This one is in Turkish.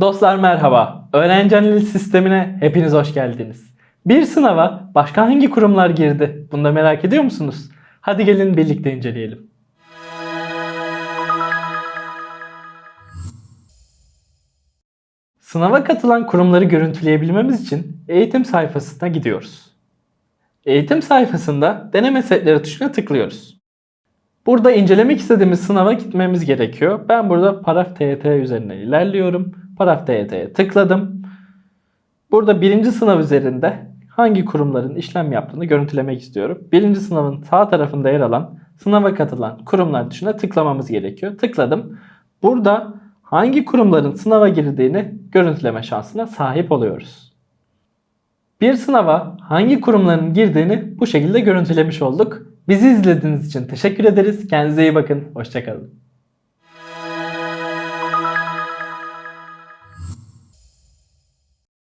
Dostlar merhaba. Öğrenci analiz sistemine hepiniz hoş geldiniz. Bir sınava başka hangi kurumlar girdi? Bunu da merak ediyor musunuz? Hadi gelin birlikte inceleyelim. Sınava katılan kurumları görüntüleyebilmemiz için eğitim sayfasına gidiyoruz. Eğitim sayfasında deneme setleri tuşuna tıklıyoruz. Burada incelemek istediğimiz sınava gitmemiz gerekiyor. Ben burada Paraf TYT üzerine ilerliyorum. Paraf TYT'ye tıkladım. Burada birinci sınav üzerinde hangi kurumların işlem yaptığını görüntülemek istiyorum. Birinci sınavın sağ tarafında yer alan sınava katılan kurumlar tuşuna tıklamamız gerekiyor. Tıkladım. Burada hangi kurumların sınava girdiğini görüntüleme şansına sahip oluyoruz. Bir sınava hangi kurumların girdiğini bu şekilde görüntülemiş olduk. Bizi izlediğiniz için teşekkür ederiz. Kendinize iyi bakın. Hoşçakalın.